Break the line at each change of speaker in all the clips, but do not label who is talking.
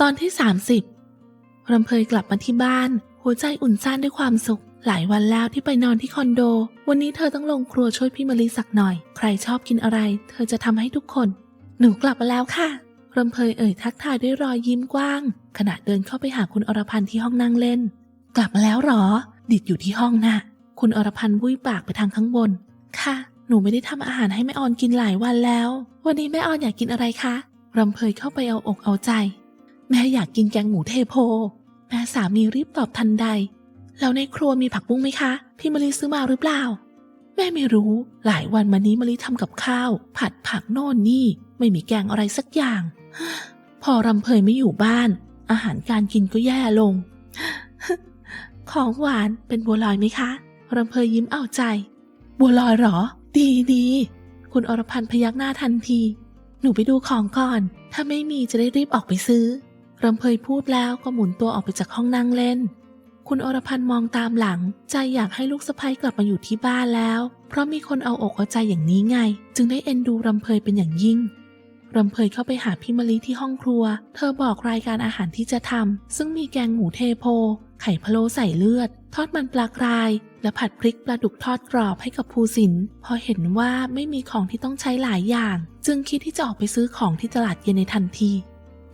ตอนที่ 30รำเพยกลับมาที่บ้าน หัวใจอุ่นซ่านด้วยความสุข หลายวันแล้วที่ไปนอนที่คอนโด วันนี้เธอต้องลงครัวช่วยพี่มะลิสักหน่อย ใครชอบกินอะไร เธอจะทำให้ทุกคน หนูกลับมาแล้วค่ะรำเพยเอ่ยทักทายด้วยรอยยิ้มกว้าง ขณะเดินเข้าไปหาคุณอรพันธ์ที่ห้องนั่งเล่น กลับมาแล้วหรอ ดิดอยู่ที่ห้องน่ะ คุณอรพันธ์วุ้ยปากไปทางข้างบน ค่ะ หนูไม่ได้ทำอาหารให้แม่ออนกินหลายวันแล้ว วันนี้แม่ออนอยากกินอะไรคะรำเพยเข้าไปเอาอกเอาใจ แม่อยากกินแกงหมูเทโพ แม่สามีรีบตอบทันใด แล้วในครัวมีผักบุ้งไหมคะ พี่มะลิซื้อมาหรือเปล่า แม่ไม่รู้ หลายวันมานี้มะลิทำกับข้าว ผัดผักโน่นนี่ ไม่มีแกงอะไรสักอย่าง พอรำเพยไม่อยู่บ้าน อาหารการกินก็แย่ลง ของหวานเป็นบัวลอยไหมคะรำเพยยิ้มเอาใจ บัวลอยหรอ ดีดีคุณอรพันธ์พยักหน้าทันที หนูไปดูของก่อน ถ้าไม่มีจะได้รีบออกไปซื้อ รำเพยพูดแล้วก็หมุนตัวออกไปจากห้องนั่งเล่น คุณอรพันธ์มองตามหลัง ใจอยากให้ลูกสะใภ้กลับมาอยู่ที่บ้านแล้ว เพราะมีคนเอาอกเอาใจอย่างนี้ไง จึงได้เอ็นดูรำเพยเป็นอย่างยิ่งรำเพยเข้าไปหาพี่มะลิที่ห้องครัว เธอบอกรายการอาหารที่จะทำ ซึ่งมีแกงหมูเทโพ ไข่พะโล้ใส่เลือด ทอดมันปลากราย และผัดพริกปลาดุกทอดกรอบให้กับภูสิน พอเห็นว่าไม่มีของที่ต้องใช้หลายอย่าง จึงคิดที่จะออกไปซื้อของที่ตลาดเย็นในทันที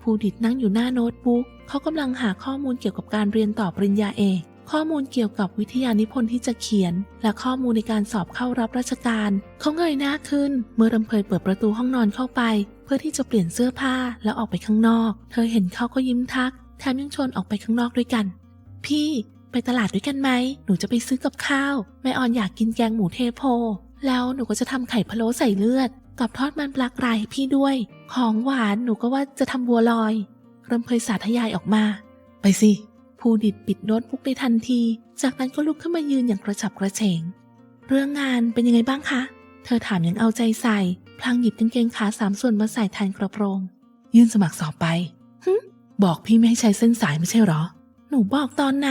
ภูดิตนั่งอยู่หน้าโน้ตบุ๊กเขากำลังหาข้อมูลเกี่ยวกับการเรียนต่อปริญญาเอก ข้อมูลเกี่ยวกับวิทยานิพนธ์ที่จะเขียน และข้อมูลในการสอบเข้ารับราชการ เขาเงยหน้าขึ้น เมื่อรำเพยเปิดประตูห้องนอนเข้าไป เพื่อที่จะเปลี่ยนเสื้อผ้าแล้วออกไปข้างนอก เธอเห็นเขาก็ยิ้มทัก แถมยังชวนออกไปข้างนอกด้วยกัน พี่ไปตลาดด้วยกันไหม หนูจะไปซื้อกับข้าว แม่ออนอยากกินแกงหมูเทโพ แล้วหนูก็จะทำไข่พะโล้ใส่เลือด กับทอดมันปลากรายให้พี่ด้วย ของหวานหนูก็ว่าจะทำบัวลอยรำเพยสาธยายออกมา ไปสิภูดิตปิดโน้ตบุ๊กในทันที จากนั้นก็ลุกขึ้นมายืนอย่างกระฉับกระเฉง เรื่องงานเป็นยังไงบ้างคะ เธอถามอย่างเอาใจใส่ พลางหยิบกางเกงขาสามส่วนมาใส่แทนกระโปรง ยื่นสมัครสอบไปหึบอกพี่ไม่ให้ใช้เส้นสายไม่ใช่หรอ หนูบอกตอนไหน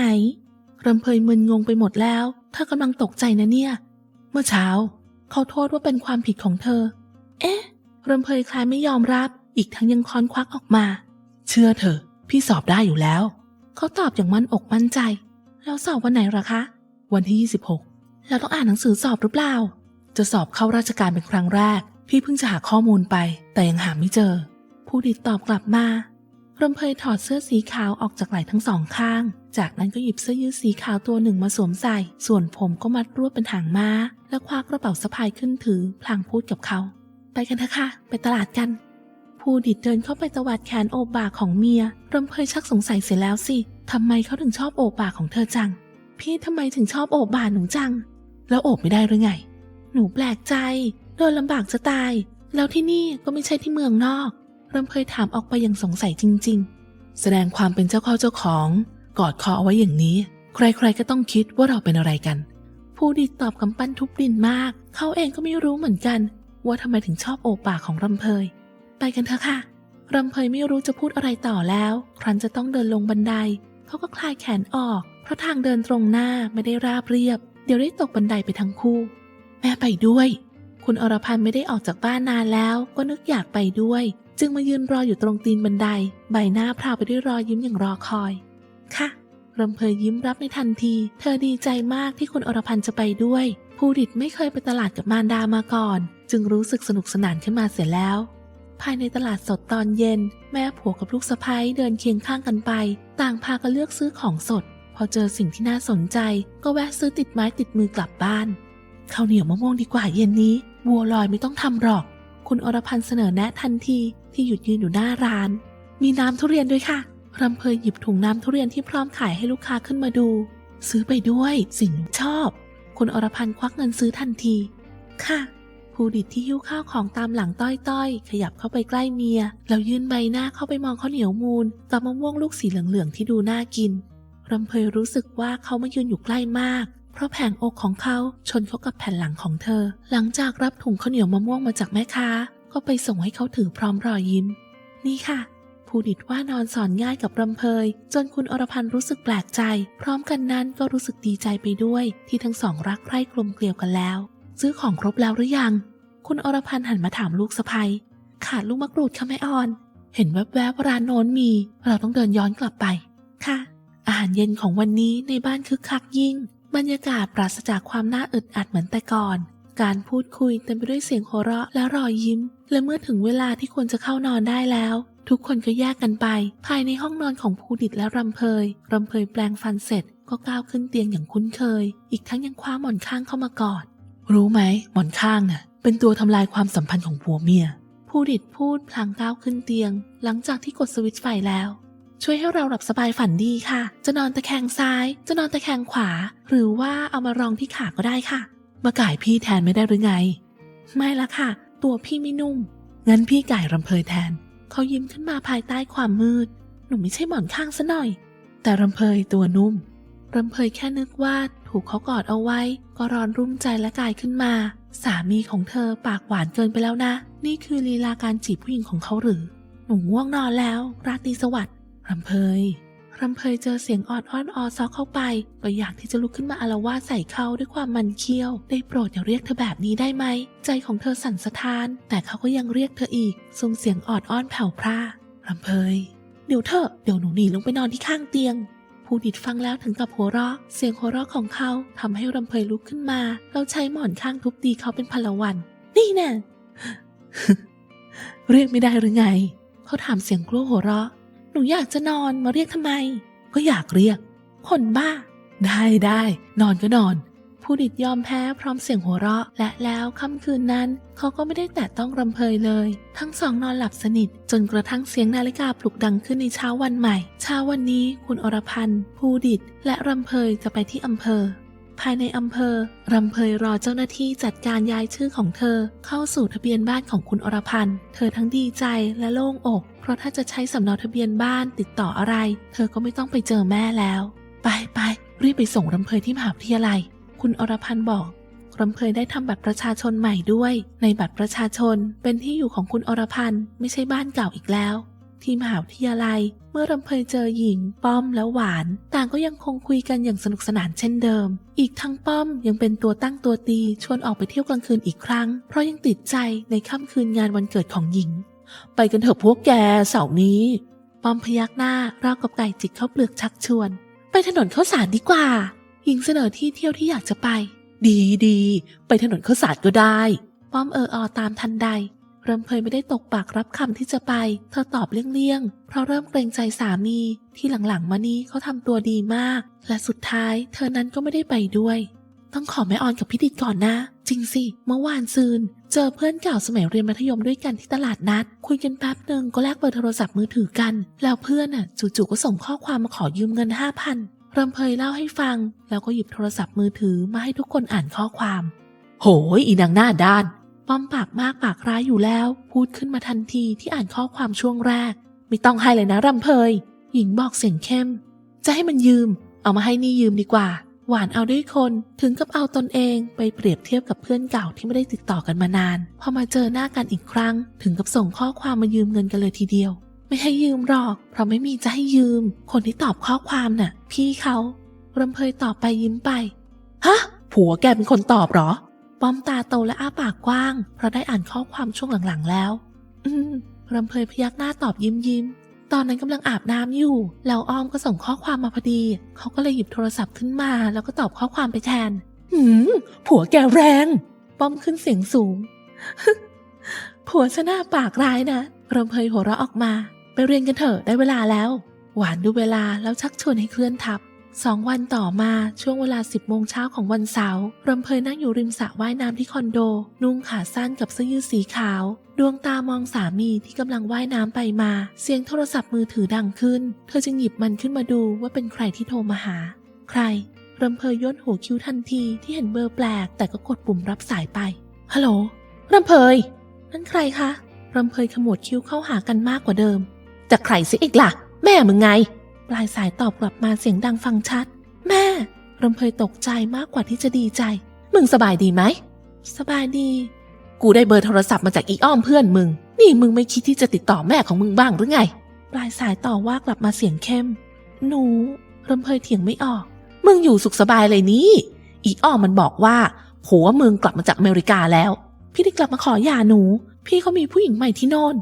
รำเพยมึนงงไปหมดแล้ว เธอกำลังตกใจนะเนี่ย เมื่อเช้า เขาโทษว่าเป็นความผิดของเธอ เอ๊ะรำเพยคลายไม่ยอมรับ อีกทั้งยังค้อนควักออกมา เชื่อเถอะ พี่สอบได้อยู่แล้ว เขาตอบอย่างมั่นอกมั่นใจ แล้วสอบวันไหนหรอคะ วันที่ 26 แล้วต้องอ่านหนังสือสอบหรือเปล่า จะสอบเข้าราชการเป็นครั้งแรก พี่เพิ่งจะหาข้อมูลไป แต่ยังหาไม่เจอ ผู้ดิตตอบกลับมารำเพยถอดเสื้อสีขาวออกจากไหล่ทั้งสองข้าง จากนั้นก็หยิบเสื้อยืดสีขาวตัวหนึ่งมาสวมใส่ ส่วนผมก็มัดรวบเป็นหางม้า แล้วคว้ากระเป๋าสะพายขึ้นถือ พลางพูดกับเขา ไปกันเถอะค่ะ ไปตลาดกันผู้ดิดเดินเข้าไปตวัดแขนโอบบ่าของเมียรำเพยชักสงสัยเสียแล้วสิทำไมเขาถึงชอบโอบบ่าของเธอจัง พี่ทำไมถึงชอบโอบบ่าหนูจัง แล้วโอบไม่ได้หรือไง หนูแปลกใจโดนลำบากจะตาย แล้วที่นี่ก็ไม่ใช่ที่เมืองนอกรำเพยถามออกไปอย่างสงสัยจริง ๆ แสดงความเป็นเจ้าเข้าเจ้าของ กอดคอเอาไว้อย่างนี้ ใครๆก็ต้องคิดว่าเราเป็นอะไรกัน ผู้ดิดตอบกำปั้นทุบดินมาก เขาเองก็ไม่รู้เหมือนกัน ว่าทำไมถึงชอบโอบปากของรำเพย ไปกันเถอะค่ะรำเพยไม่รู้จะพูดอะไรต่อแล้ว ครั้นจะต้องเดินลงบันได เขาก็คลายแขนออก เพราะทางเดินตรงหน้าไม่ได้ราบเรียบ เดี๋ยวได้ตกบันไดไปทั้งคู่ แม่ไปด้วย คุณอรพันธ์ไม่ได้ออกจากบ้านนานแล้ว ก็นึกอยากไปด้วย จึงมายืนรออยู่ตรงตีนบันได ใบหน้าพราวไปด้วยรอยยิ้มอย่างรอคอย ค่ะรำเพยยิ้มรับในทันที เธอดีใจมากที่คุณอรพันธ์จะไปด้วย ภูดิตไม่เคยไปตลาดกับมารดามาก่อน จึงรู้สึกสนุกสนานขึ้นมาเสียแล้ว ภายในตลาดสดตอนเย็น แม่ผัวกับลูกสะใภ้เดินเคียงข้างกันไป ต่างพากันเลือกซื้อของสด พอเจอสิ่งที่น่าสนใจ ก็แวะซื้อติดไม้ติดมือกลับบ้านข้าวเหนียวมะม่วงดีกว่าเย็นนี้บัวลอยไม่ต้องทำหรอก คุณอรพันธ์เสนอแนะทันทีที่หยุดยืนอยู่หน้าร้าน มีน้ำทุเรียนด้วยค่ะรำเพยหยิบถุงน้ำทุเรียนที่พร้อมขายให้ลูกค้าขึ้นมาดู ซื้อไปด้วยสิ่งชอบ คุณอรพันธ์ควักเงินซื้อทันที ค่ะภูดิตที่หิ้วข้าวของตามหลังต้อยๆ ขยับเข้าไปใกล้เมีย แล้วยื่นใบหน้าเข้าไปมองข้าวเหนียวมูนกับมะม่วงลูกสีเหลืองๆที่ดูน่ากินรำเพยรู้สึกว่าเขามายืนอยู่ใกล้มาก เพราะแผงอกของเขาชนเข้ากับแผ่นหลังของเธอ หลังจากรับถุงข้าวเหนียวมะม่วงมาจากแม่ค้า ก็ไปส่งให้เขาถือพร้อมรอยยิ้ม นี่ค่ะ ภูดิตว่านอนสอนง่ายกับรำเพย จนคุณอรพันธ์รู้สึกแปลกใจ พร้อมกันนั้นก็รู้สึกดีใจไปด้วย ที่ทั้งสองรักใคร่กลมเกลียวกันแล้ว ซื้อของครบแล้วหรือยัง คุณอรพันธ์หันมาถามลูกสะใภ้ขาดลูกมะกรูดค่ะแม่ออน เห็นแวบๆว่าร้านโน้นมี เราต้องเดินย้อนกลับไป ค่ะ อาหารเย็นของวันนี้ในบ้านคึกคักยิ่ง บรรยากาศปราศจากความน่าอึดอัดเหมือนแต่ก่อน การพูดคุยเต็มไปด้วยเสียงหัวเราะและรอยยิ้ม และเมื่อถึงเวลาที่ควรจะเข้านอนได้แล้ว ทุกคนก็แยกกันไป ภายในห้องนอนของภูดิตและรำเพยรำเพยแปลงฟันเสร็จก็ก้าวขึ้นเตียงอย่างคุ้นเคย อีกทั้งยังคว้าหมอนข้างเข้ามากอด รู้ไหมหมอนข้างน่ะ เป็นตัวทำลายความสัมพันธ์ของผัวเมียผู้ดิดพูดพลางก้าวขึ้นเตียง หลังจากที่กดสวิตช์ไฟแล้ว ช่วยให้เราหลับสบายฝันดีค่ะ จะนอนตะแคงซ้าย จะนอนตะแคงขวา หรือว่าเอามารองที่ขาก็ได้ค่ะ มาก่ายพี่แทนไม่ได้หรือไง ไม่ละค่ะ ตัวพี่ไม่นุ่ม งั้นพี่ไก่รำเพยแทน เขายิ้มขึ้นมาภายใต้ความมืด หนูไม่ใช่หมอนข้างซะหน่อย แต่รำเพยตัวนุ่มรำเพยแค่นึกว่าถูกเขากอดเอาไว้ ก็ร้อนรุ่มใจและกายขึ้นมา สามีของเธอปากหวานเกินไปแล้วนะ นี่คือลีลาการจีบผู้หญิงของเขาหรือ หนูง่วงนอนแล้ว ราตรีสวัสดิ์รำเพย รำเพยเจอเสียงออดอ้อนออซอกเข้าไป ก็อยากที่จะลุกขึ้นมาอาละวาดใส่เขาด้วยความมันเคี้ยว ได้โปรดอย่าเรียกเธอแบบนี้ได้ไหม ใจของเธอสั่นสะท้าน แต่เขาก็ยังเรียกเธออีกส่งเสียงออดอ้อนแผ่วพร่ารำเพย เดี๋ยวเถอเดี๋ยวหนูหนีลงไปนอนที่ข้างเตียงผู้ดิดฟังแล้วถึงกับหัวเราะ เสียงหัวเราะของเขาทำให้รำเพยลุกขึ้นมา เราใช้หมอนข้างทุบตีเขาเป็นพลวัน นี่แน่เรียกไม่ได้หรือไง เขาถามเสียงกลัวหัวเราะ หนูอยากจะนอนมาเรียกทำไม ก็อยากเรียก คนบ้า ได้ได้ นอนก็นอน ผู้ดิดยอมแพ้พร้อมเสียงหัวเราะ และแล้วค่ำคืนนั้น เขาก็ไม่ได้แตะต้องรำเพยเลย ทั้งสองนอนหลับสนิท จนกระทั่งเสียงนาฬิกาปลุกดังขึ้นในเช้าวันใหม่ เช้าวันนี้คุณอรพันธ์ ผู้ดิดและรำเพยจะไปที่อำเภอ ภายในอำเภอ รำเพยรอเจ้าหน้าที่จัดการย้ายชื่อของเธอ เข้าสู่ทะเบียนบ้านของคุณอรพันธ์ เธอทั้งดีใจและโล่งอก เพราะถ้าจะใช้สำเนาทะเบียนบ้านติดต่ออะไร เธอก็ไม่ต้องไปเจอแม่แล้ว ไปไปรีบไปส่งรำเพยที่มหาวิทยาลัย คุณอรพันธ์บอกรำเพยได้ทำบัตรประชาชนใหม่ด้วย ในบัตรประชาชนเป็นที่อยู่ของคุณอรพันธ์ไม่ใช่บ้านเก่าอีกแล้ว ที่มหาวิทยาลัย เมื่อรำเพยเจอหญิง ป้อมแล้วหวาน ต่างก็ยังคงคุยกันอย่างสนุกสนานเช่นเดิม อีกทั้งป้อมยังเป็นตัวตั้งตัวตีชวนออกไปเที่ยวกลางคืนอีกครั้ง เพราะยังติดใจในค่ำคืนงานวันเกิดของหญิง ไปกันเถอะพวกแกเสาร์นี้ ป้อมพยักหน้าราวกับไก่จิกเข้าเปลือกชักชวน ไปถนนข้าวสารดีกว่า หญิงเสนอที่เที่ยวที่อยากจะไป ดีดีไปถนนข้าวสารก็ได้ ป้อมเอออตามทันใด รำเพยไม่ได้ตกปากรับคำที่จะไป เธอตอบเลี่ยงๆ เพราะเริ่มเกรงใจสามี ที่หลังๆมานี้เขาทำตัวดีมาก และสุดท้ายเธอนั้นก็ไม่ได้ไปด้วย ต้องขอแม่ออนกับพี่ดิดก่อนนะ จริงสิ เมื่อวานซืน เจอเพื่อนเก่าสมัยเรียนมัธยมด้วยกันที่ตลาดนัด คุยกันแป๊บหนึ่งก็แลกเบอร์โทรศัพท์มือถือกัน แล้วเพื่อนอะจู่ๆก็ส่งข้อความมาขอยืมเงินห้าพันรำเพยเล่าให้ฟัง แล้วก็หยิบโทรศัพท์มือถือมาให้ทุกคนอ่านข้อความ โหยอีนางหน้าด้าน ป้อมปากมากปากร้ายอยู่แล้ว พูดขึ้นมาทันทีที่อ่านข้อความช่วงแรก ไม่ต้องให้เลยนะรำเพย หญิงบอกเสียงเข้ม จะให้มันยืม เอามาให้นี่ยืมดีกว่า หวานเอาด้วยคนถึงกับเอาตนเองไปเปรียบเทียบกับเพื่อนเก่าที่ไม่ได้ติดต่อกันมานาน พอมาเจอหน้ากันอีกครั้ง ถึงกับส่งข้อความมายืมเงินกันเลยทีเดียว ไม่ให้ยืมหรอก เพราะไม่มีจะให้ยืม คนที่ตอบข้อความน่ะ พี่เขารำเพยตอบไปยิ้มไปฮะผัวแกเป็นคนตอบหรอ ป้อมตาโตและอ้าปากกว้าง เพราะได้อ่านข้อความช่วงหลังๆแล้ว อืมรำเพยพยักหน้าตอบยิ้มยิ้ม ตอนนั้นกำลังอาบน้ำอยู่ แล้วอ้อมก็ส่งข้อความมาพอดี เขาก็เลยหยิบโทรศัพท์ขึ้นมา แล้วก็ตอบข้อความไปแทน หืม ผัวแกแรง ป้อมขึ้นเสียงสูง ผัวชนะปากร้ายนะรำเพยหัวเราะออกมา ไปเรียนกันเถอะได้เวลาแล้ว หวานดูเวลาแล้วชักชวนให้เคลื่อนทับ สองวันต่อมาช่วงเวลา10โมงเช้าของวันเสาร์รำเพยนั่งอยู่ริมสระว่ายน้ำที่คอนโด นุ่งขาสั้นกับเสื้อยืดสีขาว ดวงตามองสามีที่กำลังว่ายน้ำไปมา เสียงโทรศัพท์มือถือดังขึ้น เธอจึงหยิบมันขึ้นมาดูว่าเป็นใครที่โทรมาหา ใครรำเพยย่นหัวคิ้วทันทีที่เห็นเบอร์แปลก แต่ก็กดปุ่มรับสายไปฮัลโหลรำเพยนั่นใครคะรำเพยขมวดคิ้วเข้าหากันมากกว่าเดิมจะใครสิอีกล่ะ แม่มึงไง ปลายสายตอบกลับมาเสียงดังฟังชัด แม่รำเพยตกใจมากกว่าที่จะดีใจ มึงสบายดีไหม สบายดี กูได้เบอร์โทรศัพท์มาจากอีอ้อมเพื่อนมึง นี่มึงไม่คิดที่จะติดต่อแม่ของมึงบ้างหรือไง ปลายสายต่อว่ากลับมาเสียงเข้ม หนูรำเพยเถียงไม่ออก มึงอยู่สุขสบายเลยนี่ อีอ้อมมันบอกว่าผัวมึงกลับมาจากอเมริกาแล้ว พี่ได้กลับมาขอหย่าหนู พี่เขามีผู้หญิงใหม่ที่โน่น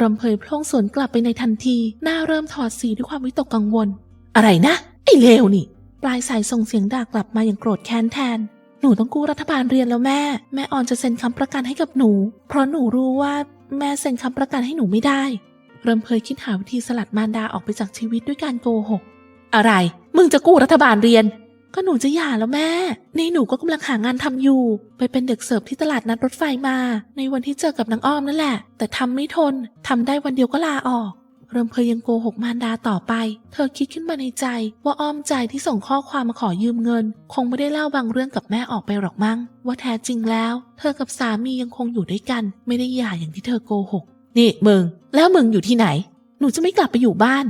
รำเพยพล่องสวนกลับไปในทันทีหน้าเริ่มถอดสีด้วยความวิตกกังวล อะไรนะ ไอ้เลวนี่ ปลายสายส่งเสียงด่ากลับมาอย่างโกรธแค้นแทน หนูต้องกู้รัฐบาลเรียนแล้วแม่ แม่ออนจะเซ็นคำประกันให้กับหนู เพราะหนูรู้ว่าแม่เซ็นคำประกันให้หนูไม่ได้รำเพยคิดหาวิธีสลัดมารดาออกไปจากชีวิตด้วยการโกหก อะไร มึงจะกู้รัฐบาลเรียน ก็หนูจะหย่าแล้วแม่ นี่หนูก็กำลังหางานทำอยู่ ไปเป็นเด็กเสิร์ฟที่ตลาดนัดรถไฟมา ในวันที่เจอกับนางอ้อมนั่นแหละ แต่ทำไม่ทนทำได้วันเดียวก็ลาออกเริ่มเพยยังโกหกมารดาต่อไป เธอคิดขึ้นมาในใจว่าอ้อมใจที่ส่งข้อความมาขอยืมเงิน คงไม่ได้เล่าบางเรื่องกับแม่ออกไปหรอกมั้ง ว่าแท้จริงแล้ว เธอกับสามียังคงอยู่ด้วยกัน ไม่ได้หย่าอย่างที่เธอโกหก นี่มึง แล้วมึงอยู่ที่ไหน หนูจะไม่กลับไปอยู่บ้าน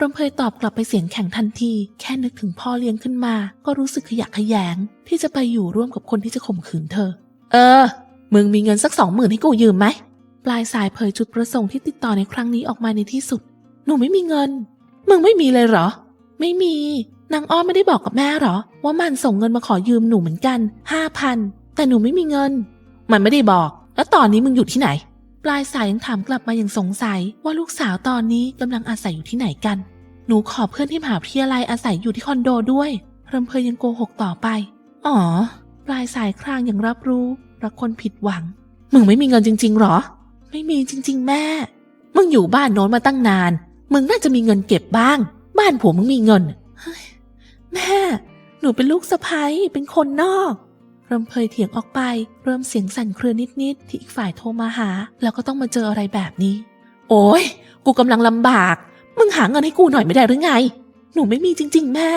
รำเพยตอบกลับไปเสียงแข็งทันที แค่นึกถึงพ่อเลี้ยงขึ้นมา ก็รู้สึกขยะขยง ที่จะไปอยู่ร่วมกับคนที่จะข่มขืนเธอ เออ มึงมีเงินสักสองหมื่นให้กูยืมไหม ปลายสายเผยจุดประสงค์ที่ติดต่อในครั้งนี้ออกมาในที่สุด หนูไม่มีเงิน มึงไม่มีเลยเหรอ ไม่มี นางอ้อมไม่ได้บอกกับแม่เหรอ ว่ามันส่งเงินมาขอยืมหนูเหมือนกันห้าพันแต่หนูไม่มีเงิน มันไม่ได้บอก แล้วตอนนี้มึงอยู่ที่ไหน ปลายสายยังถามกลับมาอย่างสงสัยว่าลูกสาวตอนนี้กำลังอาศัยอยู่ที่ไหนกัน หนูขอเพื่อนที่มหาวิทยาลัยอาศัยอยู่ที่คอนโดด้วยรำเพยยังโกหกต่อไป อ๋อ ปลายสายครางอย่างรับรู้รักคนผิดหวัง มึงไม่มีเงินจริง ๆหรอ ไม่มีจริง ๆ แม่ มึงอยู่บ้านโน้นมาตั้งนาน มึงน่าจะมีเงินเก็บบ้าง บ้านผัวมึงมีเงิน แม่ หนูเป็นลูกสะใภ้เป็นคนนอก รำเพยเถียงออกไป เริ่มเสียงสั่นเครือนิดๆที่อีกฝ่ายโทรมาหา แล้วก็ต้องมาเจออะไรแบบนี้ โอ้ยกูกำลังลำบาก มึงหาเงินให้กูหน่อยไม่ได้หรือไง หนูไม่มีจริง ๆ แม่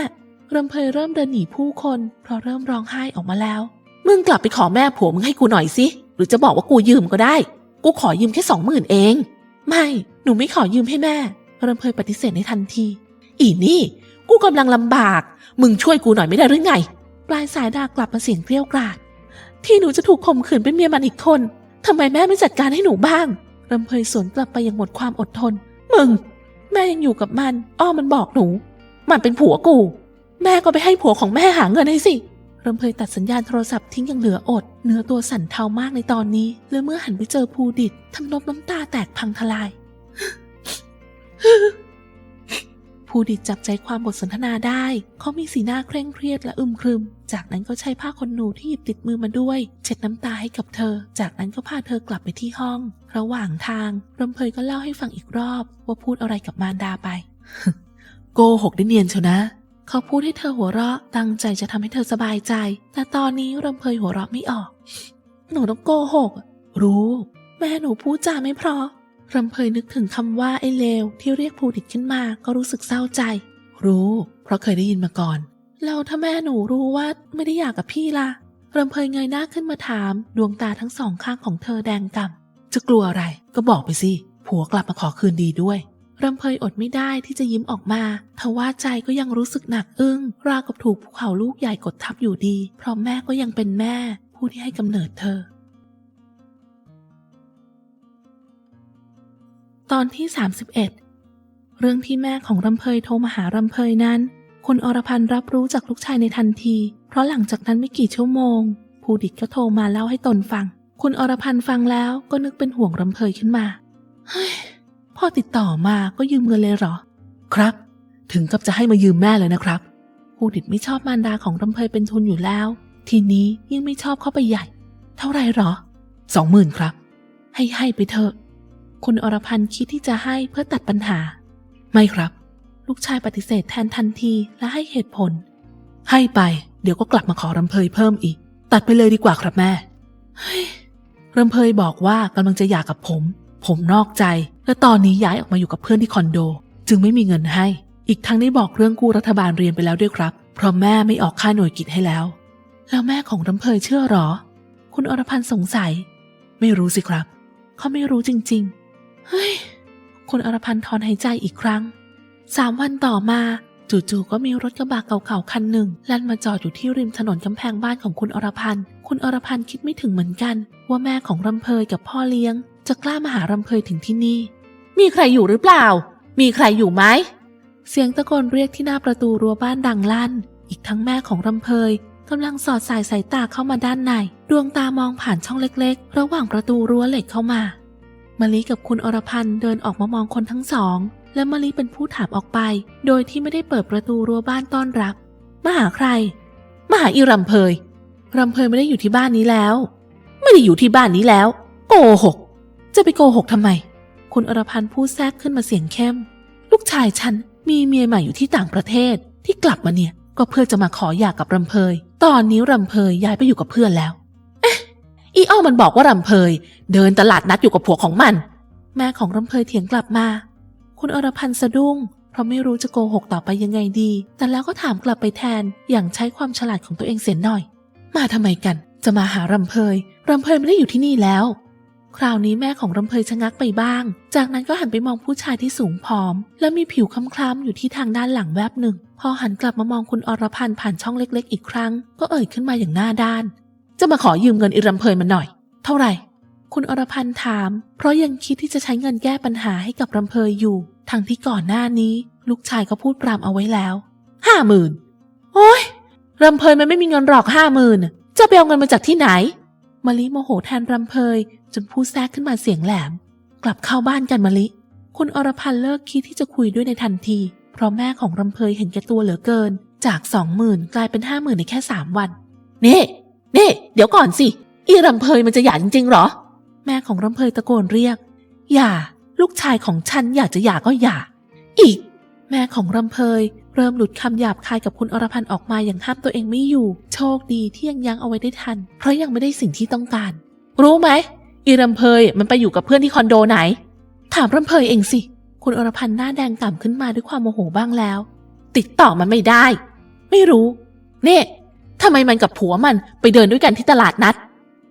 รำเพยเริ่มเดินหนีผู้คน เพราะเริ่มร้องไห้ออกมาแล้ว มึงกลับไปขอแม่ผัวมึงให้กูหน่อยสิ หรือจะบอกว่ากูยืมก็ได้ กูขอยืมแค่สองหมื่นเอง ไม่ หนูไม่ขอยืมให้แม่รำเพยปฏิเสธในทันที อีนี่ กูกำลังลำบาก มึงช่วยกูหน่อยไม่ได้หรือไง ปลายสายด่ากลับมาเสียงเกรี้ยวกราดที่หนูจะถูกข่มขืนเป็นเมียมันอีกคนทำไมแม่ไม่จัดการให้หนูบ้างรำเพยสวนกลับไปอย่างหมดความอดทน มึง แม่ยังอยู่กับมัน อ้อมันบอกหนู มันเป็นผัวกู แม่ก็ไปให้ผัวของแม่หาเงินให้สิรำเพยตัดสัญญาณโทรศัพท์ทิ้งอย่างเหลืออด เนื้อตัวสั่นเทามากในตอนนี้และเมื่อหันไปเจอภูดิตทำนบน้ำตาแตกพังทลาย ภูดิตจับใจความบทสนทนาได้ เขามีสีหน้าเคร่งเครียดและอึมครึม จากนั้นก็ใช้ผ้าขนหนูที่หยิบติดมือมาด้วย เช็ดน้ำตาให้กับเธอ จากนั้นก็พาเธอกลับไปที่ห้อง ระหว่างทางรำเพยก็เล่าให้ฟังอีกรอบ ว่าพูดอะไรกับมารดาไป โกหกได้เนียนเชียวนะ เขาพูดให้เธอหัวเราะ ตั้งใจจะทำให้เธอสบายใจ แต่ตอนนี้รำเพยหัวเราะไม่ออก หนูต้องโกหก รู้ แม่หนูพูดจาไม่เพราะ รำเพยนึกถึงคำว่าไอ้เลวที่เรียกภูดิตขึ้นมาก็รู้สึกเศร้าใจ รู้ เพราะเคยได้ยินมาก่อนแล้วถ้าแม่หนูรู้ว่าไม่ได้อยากกับพี่ล่ะรำเพยเงยหน้าขึ้นมาถามดวงตาทั้งสองข้างของเธอแดงก่ำจะกลัวอะไร ก็บอกไปสิผัวกลับมาขอคืนดีด้วยรำเพยอดไม่ได้ที่จะยิ้มออกมา ทว่าใจก็ยังรู้สึกหนักอึ้ง ราวกับถูกภูเขาลูกใหญ่กดทับอยู่ดี เพราะแม่ก็ยังเป็นแม่ ผู้ที่ให้กำเนิดเธอ ตอนที่ 31 เรื่องที่แม่ของรำเพยโทรมาหารำเพยนั้น คุณอรพันธ์รับรู้จากลูกชายในทันที เพราะหลังจากนั้นไม่กี่ชั่วโมง ภูดิตก็โทรมาเล่าให้ตนฟัง คุณอรพันธ์ฟังแล้วก็นึกเป็นห่วงรำเพยขึ้นมา เฮ้ย พ่อติดต่อมาก็ยืมเงินเลยเหรอ ครับ ถึงกับจะให้มายืมแม่เลยนะครับ ภูดิตไม่ชอบมารดาของรำเพยเป็นทุนอยู่แล้ว ทีนี้ยิ่งไม่ชอบเข้าไปใหญ่ เท่าไรหรอ สองหมื่นครับ ให้ให้ไปเถอะ คุณอรพันธ์คิดที่จะให้เพื่อตัดปัญหา ไม่ครับ ลูกชายปฏิเสธแทนทันทีและให้เหตุผล ให้ไป เดี๋ยวก็กลับมาขอรำเพยเพิ่มอีก ตัดไปเลยดีกว่าครับแม่รำเพยบอกว่ากำลังจะหย่ากับผม ผมนอกใจ และตอนนี้ย้ายออกมาอยู่กับเพื่อนที่คอนโด จึงไม่มีเงินให้ อีกทั้งได้บอกเรื่องกู้รัฐบาลเรียนไปแล้วด้วยครับ เพราะแม่ไม่ออกค่าหน่วยกิจให้แล้ว แล้วแม่ของรำเพยเชื่อหรอ คุณอรพันธ์สงสัย ไม่รู้สิครับ เขาไม่รู้จริง ๆ เฮ้ย คุณอรพันธ์ถอนหายใจอีกครั้ง สามวันต่อมา จู่ๆก็มีรถกระบะเก่าๆคันหนึ่งแล่นมาจอดอยู่ที่ริมถนนกำแพงบ้านของคุณอรพันธ์ คุณอรพันธ์คิดไม่ถึงเหมือนกัน ว่าแม่ของรำเพยกับพ่อเลี้ยง จะกล้ามาหารำเพยถึงที่นี่ มีใครอยู่หรือเปล่า มีใครอยู่ไหม เสียงตะโกนเรียกที่หน้าประตูรั้วบ้านดังลั่น อีกทั้งแม่ของรำเพยกำลังสอดสายสายตาเข้ามาด้านใน ดวงตามองผ่านช่องเล็กๆ ระหว่างประตูรั้วเหล็กเข้ามา มะลิกับคุณอรพันธ์เดินออกมามองคนทั้งสอง และมะลิเป็นผู้ถามออกไป โดยที่ไม่ได้เปิดประตูรั้วบ้านต้อนรับ มาหาใคร มาหาอีรำเพยรำเพยไม่ได้อยู่ที่บ้านนี้แล้ว ไม่ได้อยู่ที่บ้านนี้แล้ว โกหก จะไปโกหกทำไม คุณอรพันธ์พูดแทรกขึ้นมาเสียงเข้ม ลูกชายฉันมีเมียใหม่อยู่ที่ต่างประเทศที่กลับมาเนี่ยก็เพื่อจะมาขอหย่ากับรำเพย ตอนนี้รำเพยย้ายไปอยู่กับเพื่อนแล้ว อีอ้อมันบอกว่ารำเพย เดินตลาดนัดอยู่กับผัวของมัน แม่ของรำเพยเถียงกลับมา คุณอรพันธ์สะดุ้ง เพราะไม่รู้จะโกหกต่อไปยังไงดี แต่แล้วก็ถามกลับไปแทนอย่างใช้ความฉลาดของตัวเองเสียหน่อย มาทำไมกัน จะมาหารำเพยรำเพยไม่ได้อยู่ที่นี่แล้ว คราวนี้แม่ของรำเพยชะงักไปบ้าง จากนั้นก็หันไปมองผู้ชายที่สูงผอม และมีผิวคล้ำๆอยู่ที่ทางด้านหลังแวบหนึ่ง พอหันกลับมามองคุณอรพันธ์ผ่านช่องเล็ก ๆ อีกครั้ง ก็เอ่ยขึ้นมาอย่างหน้าด้าน จะมาขอยืมเงินอิรำเพยมันหน่อย เท่าไหร่ คุณอรพันธ์ถาม เพราะยังคิดที่จะใช้เงินแก้ปัญหาให้กับรำเพยอยู่ ทั้งที่ก่อนหน้านี้ ลูกชายก็พูดปรามเอาไว้แล้ว ห้าหมื่นโอ้ยรำเพยมันไม่มีเงินหรอกห้าหมื่นจะไปเอาเงินมาจากที่ไหนมะลิโมโหแทนรำเพยจนพูดแทรกขึ้นมาเสียงแหลม กลับเข้าบ้านกันมะลิ คุณอรพันธ์เลิกคิดที่จะคุยด้วยในทันที เพราะแม่ของรำเพยเห็นแก่ตัวเหลือเกิน จากสองหมื่นกลายเป็นห้าหมื่นในแค่สามวัน นี่ นี่เดี๋ยวก่อนสิ อีรำเพยมันจะหย่าจริงๆหรอ แม่ของรำเพยตะโกนเรียก อย่า ลูกชายของฉันอยากจะหย่าก็หย่า อีก แม่ของรำเพยเริ่มหลุดคำหยาบคายกับคุณอรพันธ์ออกมาอย่างห้ามตัวเองไม่อยู่ โชคดีที่ยังยั้งเอาไว้ได้ทัน เพราะยังไม่ได้สิ่งที่ต้องการ รู้ไหม อีรำเพยมันไปอยู่กับเพื่อนที่คอนโดไหน ถามรำเพยเองสิ คุณอรพันธ์หน้าแดงก่ำขึ้นมาด้วยความโมโหบ้างแล้ว ติดต่อมันไม่ได้ ไม่รู้ เนี่ย ทำไมมันกับผัวมันไปเดินด้วยกันที่ตลาดนัด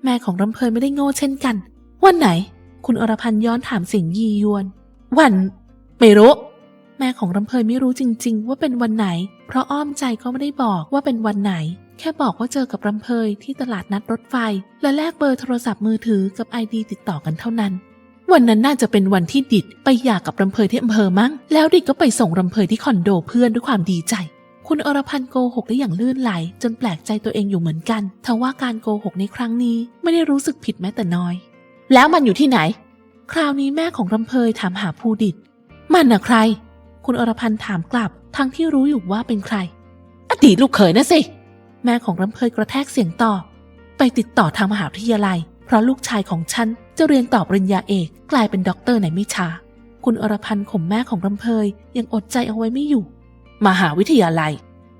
แม่ของรำเพยไม่ได้โง่เช่นกัน วันไหน คุณอรพันธ์ย้อนถามเสียงยียวน วัน ไม่รู้ แม่ของรำเพยไม่รู้จริง ๆ ว่าเป็นวันไหน เพราะอ้อมใจก็ไม่ได้บอกว่าเป็นวันไหน แค่บอกว่าเจอกับรำเพยที่ตลาดนัดรถไฟ และแลกเบอร์โทรศัพท์มือถือกับไอดีติดต่อกันเท่านั้น วันนั้นน่าจะเป็นวันที่ดิดไปหย่ากับรำเพยที่อำเภอมั้ง แล้วดิดก็ไปส่งรำเพยที่คอนโดเพื่อนด้วยความดีใจ คุณอรพันธ์โกหกได้อย่างลื่นไหล จนแปลกใจตัวเองอยู่เหมือนกันทว่าการโกหกในครั้งนี้ไม่ได้รู้สึกผิดแม้แต่น้อย แล้วมันอยู่ที่ไหน คราวนี้แม่ของรำเพยถามหาภูดิดมันน่ะใคร คุณอรพันธ์ถามกลับ ทั้งที่รู้อยู่ว่าเป็นใคร อดีตลูกเขยนะสิ แม่ของรำเพยกระแทกเสียงตอบไปติดต่อทางมหาวิทยาลัย เพราะลูกชายของฉันจะเรียนต่อปริญญาเอกกลายเป็นด็อกเตอร์ในไม่ช้าคุณอรพันธ์ข่มแม่ของรำเพยยังอดใจเอาไว้ไม่อยู่ มหาวิทยาลัย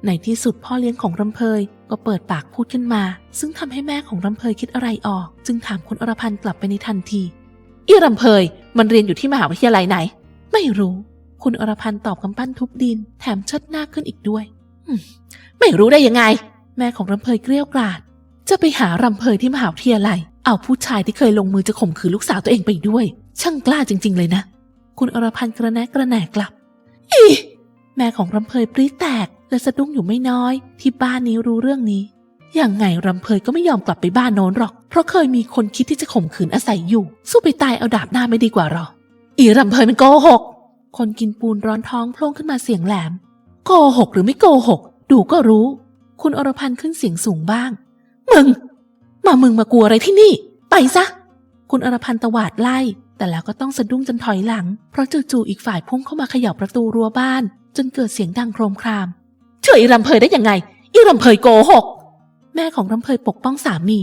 ในที่สุดพ่อเลี้ยงของรำเพยก็เปิดปากพูดขึ้นมา ซึ่งทำให้แม่ของรำเพยคิดอะไรออก จึงถามคุณอรพันธ์กลับไปในทันทีอีรำเพยมันเรียนอยู่ที่มหาวิทยาลัยไหน ไม่รู้ คุณอรพันธ์ตอบกำปั้นทุบดิน แถมเชิดหน้าขึ้นอีกด้วยไม่รู้ได้ยังไง แม่ของรำเพยเกลี้ยวกราดจะไปหารำเพยที่มหาวิทยาลัย เอาผู้ชายที่เคยลงมือจะข่มขืนลูกสาวตัวเองไปด้วย ช่างกล้าจริง ๆ เลยนะ คุณอรพันธ์กระแนะกระแหนกลับ อี แม่ของรำเพยปรีแตกและสะดุ้งอยู่ไม่น้อย ที่บ้านนี้รู้เรื่องนี้ อย่างไงรำเพยก็ไม่ยอมกลับไปบ้านโน้นหรอก เพราะเคยมีคนคิดที่จะข่มขืนอาศัยอยู่ สู้ไปตายเอาดาบหน้าไม่ดีกว่าหรอ อีรำเพยมันโกหก คนกินปูนร้อนท้องโพล่งขึ้นมาเสียงแหลม โกหกหรือไม่โกหก ดูก็รู้ คุณอรพันธ์ขึ้นเสียงสูงบ้าง มึง มามึงมากลัวอะไรที่นี่ ไปซะ คุณอรพันธ์ตวาดไล่ แต่แล้วก็ต้องสะดุ้งจนถอยหลัง เพราะจู่ๆอีกฝ่ายพุ่งเข้ามาเขย่าประตูรั้วบ้าน จนเกิดเสียงดังโครมคราม เชื่ออีรำเพยได้ยังไง อีรำเพยโกหก แม่ของรำเพยปกป้องสามี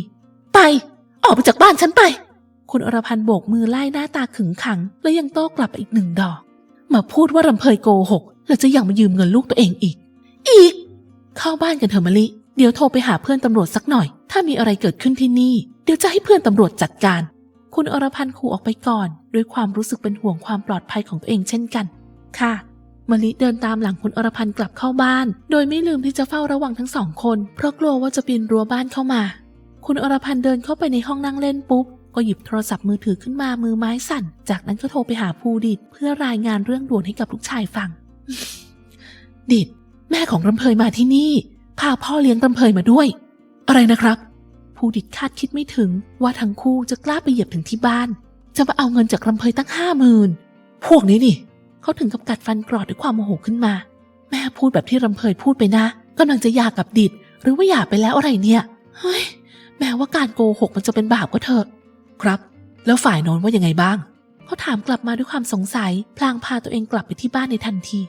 ไป ออกไปจากบ้านฉันไป คุณอรพันธ์โบกมือไล่หน้าตาขึงขัง และยังโต้กลับไปอีกหนึ่งดอก มาพูดว่ารำเพยโกหก แล้วจะยังมายืมเงินลูกตัวเองอีก อีก เข้าบ้านกันเถอะมะลิ เดี๋ยวโทรไปหาเพื่อนตำรวจสักหน่อย ถ้ามีอะไรเกิดขึ้นที่นี่ เดี๋ยวจะให้เพื่อนตำรวจจัดการ คุณอรพันธ์ขู่ออกไปก่อน ด้วยความรู้สึกเป็นห่วงความปลอดภัยของตัวเองเช่นกัน ค่ะ มะลิเดินตามหลังคุณอรพันธ์กลับเข้าบ้าน โดยไม่ลืมที่จะเฝ้าระวังทั้งสองคน เพราะกลัวว่าจะปีนรั้วบ้านเข้ามา คุณอรพันธ์เดินเข้าไปในห้องนั่งเล่นปุ๊บ ก็หยิบโทรศัพท์มือถือขึ้นมามือไม้สั่น จากนั้นก็โทรไปหาภูดิดเพื่อรายงานเรื่องด่วนให้กับลูกชายฟัง ดิดแม่ของรำเพยมาที่นี่ พาพ่อเลี้ยงรำเพยมาด้วย อะไรนะครับ ภูดิดคาดคิดไม่ถึง ว่าทั้งคู่จะกล้าไปเหยียบถึงที่บ้าน จะมาเอาเงินจากรำเพยตั้งห้าหมื่นพวกนี้นี่ เขาถึงกับกัดฟันกรอดด้วยความโมโหขึ้นมา แม่พูดแบบที่รำเพยพูดไปนะกำลังจะหย่ากับดิดหรือว่าหย่าไปแล้วอะไรเนี่ย เฮ้ย แม้ว่าการโกหกมันจะเป็นบาปก็เถอะ ครับ แล้วฝ่ายโน้นว่ายังไงบ้าง เขาถามกลับมาด้วยความสงสัย พลางพาตัวเองกลับไปที่บ้านในทันที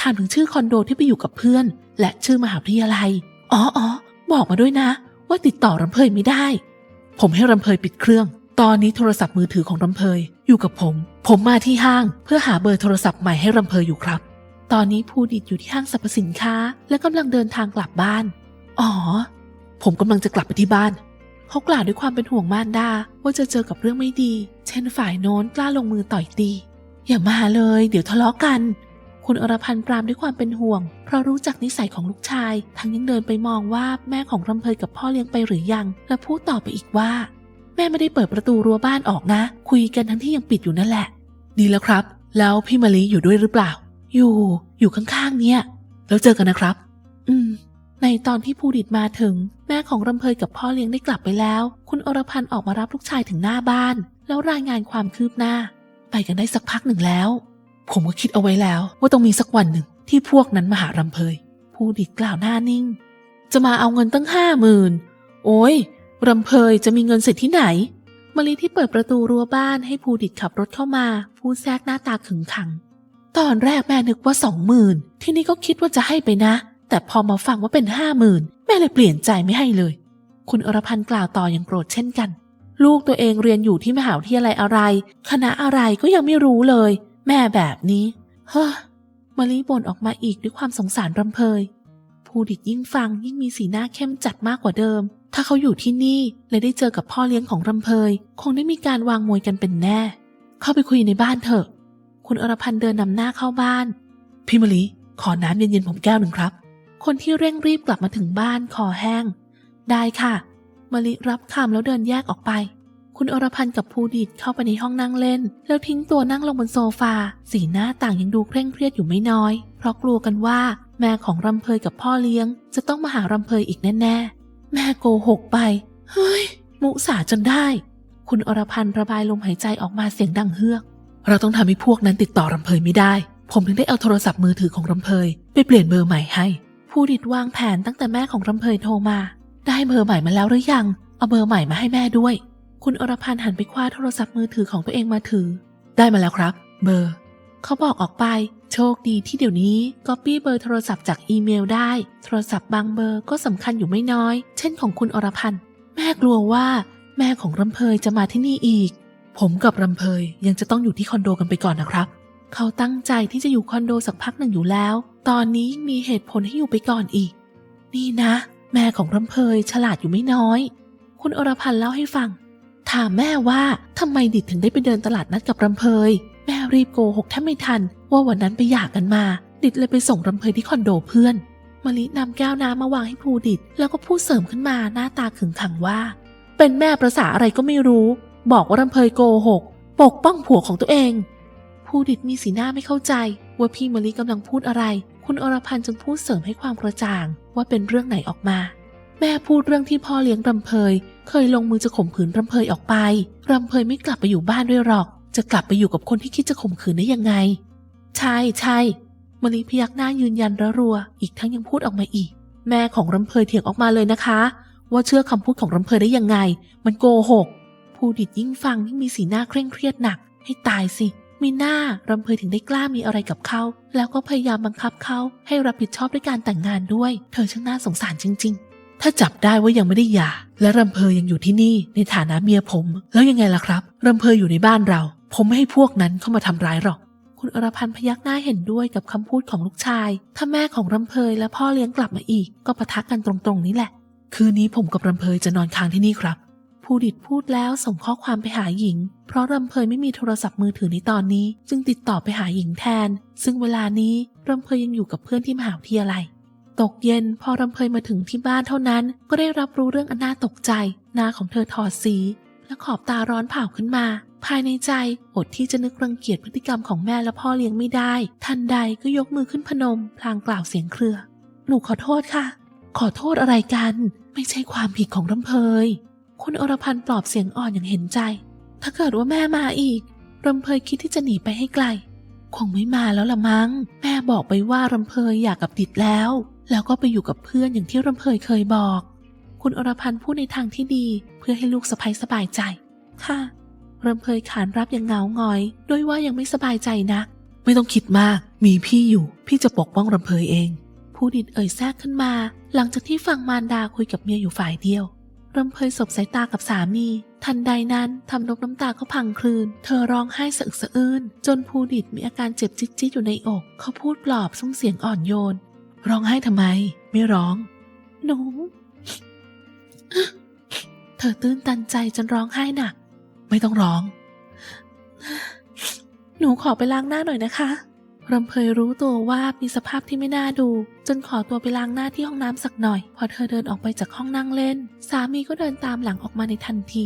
ถามถึงชื่อคอนโดที่ไปอยู่กับเพื่อน และชื่อมหาวิทยาลัย อ๋ออ๋อบอกมาด้วยนะ ว่าติดต่อรำเพยไม่ได้ ผมให้รำเพยปิดเครื่อง ตอนนี้โทรศัพท์มือถือของรำเพยอยู่กับผม ผมมาที่ห้างเพื่อหาเบอร์โทรศัพท์ใหม่ให้รำเพยอยู่ครับ ตอนนี้ภูดิตอยู่ที่ห้างสรรพสินค้า และกำลังเดินทางกลับบ้าน อ๋อ ผมกำลังจะกลับไปที่บ้าน เขากล่าวด้วยความเป็นห่วงมารดาว่าจะเจอกับเรื่องไม่ดี เช่นฝ่ายโน้นกล้าลงมือต่อยตี อย่ามาเลย เดี๋ยวทะเลาะกัน คุณอรพันธ์ปรามด้วยความเป็นห่วง เพราะรู้จักนิสัยของลูกชาย ทั้งยังเดินไปมองว่าแม่ของรำเพยกับพ่อเลี้ยงไปหรือยัง และพูดต่อไปอีกว่า แม่ไม่ได้เปิดประตูรั้วบ้านออกนะ คุยกันทั้งที่ยังปิดอยู่นั่นแหละ ดีแล้วครับ แล้วพี่มะลิอยู่ด้วยหรือเปล่า อยู่ อยู่ข้างๆเนี่ย แล้วเจอกันนะครับ อืม ในตอนที่ภูดิตมาถึง แม่ของรำเพยกับพ่อเลี้ยงได้กลับไปแล้ว คุณอรพันธ์ออกมารับลูกชายถึงหน้าบ้าน แล้วรายงานความคืบหน้า ไปกันได้สักพักหนึ่งแล้ว ผมก็คิดเอาไว้แล้ว ว่าต้องมีสักวันหนึ่งที่พวกนั้นมาหารำเพยภูดิตกล่าวหน้านิ่ง จะมาเอาเงินตั้งห้าหมื่นโอ้ย รำเพยจะมีเงินเสร็จที่ไหนมลิที่เปิดประตูรั้วบ้านให้ภูดิตขับรถเข้ามา พูดแทรกหน้าตาขึงขัง ตอนแรกแม่นึกว่าสองหมื่นที่นี่ก็คิดว่าจะให้ไปนะ แต่พอมาฟังว่าเป็นห้าหมื่นแม่เลยเปลี่ยนใจไม่ให้เลย คุณอรพันธ์กล่าวต่ออย่างโกรธเช่นกัน ลูกตัวเองเรียนอยู่ที่มหาวิทยาลัยอะไร คณะอะไรก็ยังไม่รู้เลย แม่แบบนี้เฮ้อมะลิบ่นออกมาอีกด้วยความสงสารรำเพยภูดิตยิ่งฟังยิ่งมีสีหน้าเข้มจัดมากกว่าเดิม ถ้าเขาอยู่ที่นี่และได้เจอกับพ่อเลี้ยงของรำเพย คงได้มีการวางมวยกันเป็นแน่ เข้าไปคุยในบ้านเถอะ คุณอรพันธ์เดินนำหน้าเข้าบ้าน พี่มะลิขอน้ำเย็นๆผมแก้วหนึ่งครับ คนที่เร่งรีบกลับมาถึงบ้านคอแห้ง ได้ค่ะมะลิรับคำแล้วเดินแยกออกไป คุณอรพันธ์กับภูดิตเข้าไปในห้องนั่งเล่น แล้วทิ้งตัวนั่งลงบนโซฟา สีหน้าต่างยังดูเคร่งเครียดอยู่ไม่น้อย เพราะกลัวกันว่า แม่ของรำเพยกับพ่อเลี้ยง จะต้องมาหารำเพยอีกแน่ๆ แม่โกหกไป เฮ้ย มุสาจนได้ คุณอรพันธ์ระบายลมหายใจออกมาเสียงดังเฮือก เราต้องทำให้พวกนั้นติดต่อรำเพยไม่ได้ ผมถึงได้เอาโทรศัพท์มือถือของรำเพยไปเปลี่ยนเบอร์ใหม่ให้ ผู้ดิดวางแผนตั้งแต่แม่ของรำเพยโทรมา ได้เบอร์ใหม่มาแล้วหรือยัง เอาเบอร์ใหม่มาให้แม่ด้วย คุณอรพันธ์หันไปคว้าโทรศัพท์มือถือของตัวเองมาถือ ได้มาแล้วครับ เบอร์ เขาบอกออกไป โชคดีที่เดี๋ยวนี้ก๊อปปี้เบอร์โทรศัพท์จากอีเมลได้ โทรศัพท์บางเบอร์ก็สำคัญอยู่ไม่น้อย เช่นของคุณอรพันธ์ แม่กลัวว่าแม่ของรำเพยจะมาที่นี่อีก ผมกับรำเพยยังจะต้องอยู่ที่คอนโดกันไปก่อนนะครับ เขาตั้งใจที่จะอยู่คอนโดสักพักหนึ่งอยู่แล้ว ตอนนี้ยังมีเหตุผลให้อยู่ไปก่อนอีก นี่นะ แม่ของรำเพยฉลาดอยู่ไม่น้อย คุณอรพันธ์เล่าให้ฟัง ถามแม่ว่าทำไมดิดถึงได้ไปเดินตลาดนัดกับรำเพยแม่รีบโกหกแทบไม่ทัน ว่าวันนั้นไปหย่ากันมา ดิดเลยไปส่งรำเพยที่คอนโดเพื่อนมะลินำแก้วน้ำมาวางให้ภูดิดแล้วก็พูดเสริมขึ้นมาหน้าตาขึงขังว่า เป็นแม่ประษาอะไรก็ไม่รู้ บอกว่ารำเพยโกหก ปกป้องผัวของตัวเองผู้ดิดมีสีหน้าไม่เข้าใจ ว่าพี่มะลิกำลังพูดอะไร คุณอรพันธ์จึงพูดเสริมให้ความกระจ่าง ว่าเป็นเรื่องไหนออกมา แม่พูดเรื่องที่พ่อเลี้ยงรำเพย เคยลงมือจะข่มขืนรำเพยออกไปรำเพยไม่กลับไปอยู่บ้านด้วยหรอก จะกลับไปอยู่กับคนที่คิดจะข่มขืนได้ยังไง ใช่ใช่มลิพยักหน้ายืนยันระรัว อีกทั้งยังพูดออกมาอีก แม่ของรำเพยเถียงออกมาเลยนะคะ ว่าเชื่อคำพูดของรำเพยได้ยังไง มันโกหก ผู้ดิดยิ่งฟังยิ่งมีสีหน้าเคร่งเครียดหนัก ให้ตายสิ มีหน้ารำเพยถึงได้กล้ามีอะไรกับเขา แล้วก็พยายามบังคับเขาให้รับผิดชอบด้วยการแต่งงานด้วย เธอช่างน่าสงสารจริง ๆ ถ้าจับได้ว่ายังไม่ได้หย่า และรำเพยยังอยู่ที่นี่ในฐานะเมียผม แล้วยังไงล่ะครับรำเพยอยู่ในบ้านเรา ผมไม่ให้พวกนั้นเข้ามาทำร้ายหรอก คุณอรพันธ์พยักหน้าเห็นด้วยกับคำพูดของลูกชาย ถ้าแม่ของรำเพยและพ่อเลี้ยงกลับมาอีก ก็ปะทะกกันตรงๆ นี้แหละ คืนนี้ผมกับรำเพยจะนอนค้างที่นี่ครับภูดิตพูดแล้วส่งข้อความไปหาหญิง เพราะรำเพยไม่มีโทรศัพท์มือถือในตอนนี้ จึงติดต่อไปหาหญิงแทน ซึ่งเวลานี้รำเพยยังอยู่กับเพื่อนที่มหาวิทยาลัยตกเย็นพอรำเพยมาถึงที่บ้านเท่านั้น ก็ได้รับรู้เรื่องอันน่าตกใจหน้าของเธอถอดสี และขอบตาร้อนเผาขึ้นมา ภายในใจอดที่จะนึกรังเกียจพฤติกรรมของแม่และพ่อเลี้ยงไม่ได้ ทันใดก็ยกมือขึ้นพนม พลางกล่าวเสียงเครือ หนูขอโทษค่ะ ขอโทษอะไรกัน ไม่ใช่ความผิดของรำเพย คุณอรพันธ์ปลอบเสียงอ่อนอย่างเห็นใจ ถ้าเกิดว่าแม่มาอีกรำเพยคิดที่จะหนีไปให้ไกล คงไม่มาแล้วละมั้ง แม่บอกไปว่ารำเพยอยากกับดิดแล้ว แล้วก็ไปอยู่กับเพื่อนอย่างที่รำเพยเคยบอก คุณอรพันธ์พูดในทางที่ดี เพื่อให้ลูกสะใภ้สบายใจ ค่ะ รำเพยขานรับอย่างเหงาหงอย ด้วยว่ายังไม่สบายใจนัก ไม่ต้องคิดมาก มีพี่อยู่ พี่จะปกป้องรำเพยเอง ผู้ดิดเอ่ยแทรกขึ้นมา หลังจากที่ฟังมารดาคุยกับเมียอยู่ฝ่ายเดียวรำเพยสบสายตากับสามี ทันใดนั้นทำนบน้ำตาเขาพังคลืน เธอร้องไห้สะอึกสะอื้นจนภูดิดมีอาการเจ็บจิ๊ดๆอยู่ในอก เขาพูดปลอบซุ้มเสียงอ่อนโยน ร้องไห้ทำไม ไม่ร้อง หนู เธอตื้นตันใจจนร้องไห้หนัก ไม่ต้องร้อง หนูขอไปล้างหน้าหน่อยนะคะรำเพยรู้ตัวว่ามีสภาพที่ไม่น่าดู จนขอตัวไปล้างหน้าที่ห้องน้ำสักหน่อย พอเธอเดินออกไปจากห้องนั่งเล่น สามีก็เดินตามหลังออกมาในทันที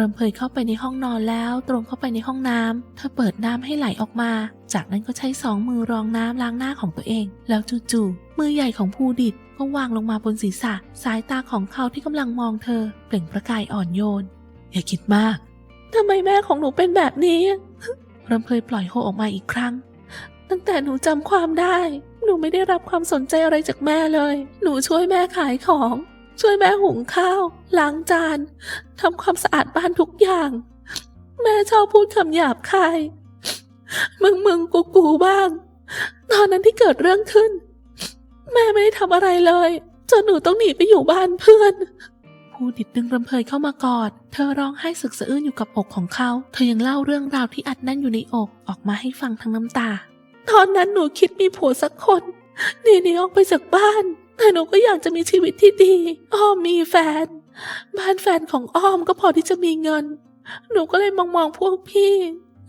รำเพยเข้าไปในห้องนอนแล้วตรงเข้าไปในห้องน้ำเธอเปิดน้ำให้ไหลออกมา จากนั้นก็ใช้สองมือรองน้ำล้างหน้าของตัวเอง แล้วจู่ๆมือใหญ่ของภูดิตก็วางลงมาบนศีรษะ สายตาของเขาที่กำลังมองเธอ เปล่งประกายอ่อนโยน อย่าคิดมาก ทำไมแม่ของหนูเป็นแบบนี้รำเพยปล่อยโฮออกมาอีกครั้ง ตั้งแต่หนูจำความได้ หนูไม่ได้รับความสนใจอะไรจากแม่เลย หนูช่วยแม่ขายของ ช่วยแม่หุงข้าว ล้างจานทำความสะอาดบ้านทุกอย่าง แม่ชอบพูดคำหยาบคาย มึงมึงกูกูบ้าง ตอนนั้นที่เกิดเรื่องขึ้น แม่ไม่ได้ทำอะไรเลย จนหนูต้องหนีไปอยู่บ้านเพื่อน ผู้ดิดดึงรำเพยเข้ามากอด เธอร้องไห้สึกสะอื้นอยู่กับอกของเขา เธอยังเล่าเรื่องราวที่อัดแน่นอยู่ในอกออกมาให้ฟังทั้งน้ำตา ตอนนั้นหนูคิดมีผัวสักคนหนีหนีออกไปจากบ้าน แต่หนูก็อยากจะมีชีวิตที่ดี อ้อมมีแฟน บ้านแฟนของอ้อมก็พอที่จะมีเงิน หนูก็เลยมองมองพวกพี่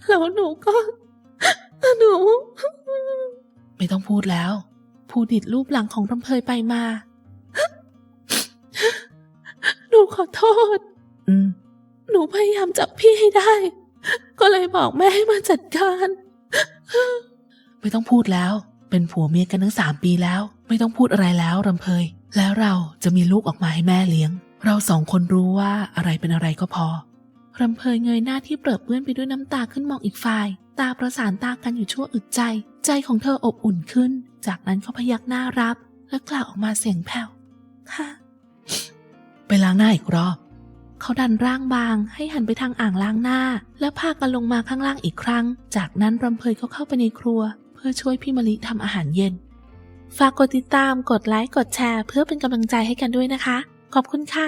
แล้วหนูก็หนู ไม่ต้องพูดแล้วผู้ดิดรูปหลังของรำเพยไปมา หนูขอโทษ อืม หนูพยายามจับพี่ให้ได้ ก็เลยบอกแม่ให้มาจัดการ ไม่ต้องพูดแล้ว เป็นผัวเมียกันทั้งสามปีแล้ว ไม่ต้องพูดอะไรแล้วรำเพย แล้วเราจะมีลูกออกมาให้แม่เลี้ยง เราสองคนรู้ว่าอะไรเป็นอะไรก็พอรำเพยเงยหน้าที่เปรอะเปื้อนไปด้วยน้ำตาขึ้นมองอีกฝ่าย ตาประสานตากันอยู่ชั่วอึดใจ ใจของเธออบอุ่นขึ้น จากนั้นเขาพยักหน้ารับ และกล่าวออกมาเสียงแผ่วค่ะ ไปล้างหน้าอีกรอบ เขาดันร่างบางให้หันไปทางอ่างล้างหน้า และพากันลงมาข้างล่างอีกครั้ง จากนั้นรำเพยก็เข้าไปในครัว เพื่อช่วยพี่มะลิทำอาหารเย็น ฝากกดติดตาม กดไลค์ กดแชร์ เพื่อเป็นกำลังใจให้กันด้วยนะคะ ขอบคุณค่ะ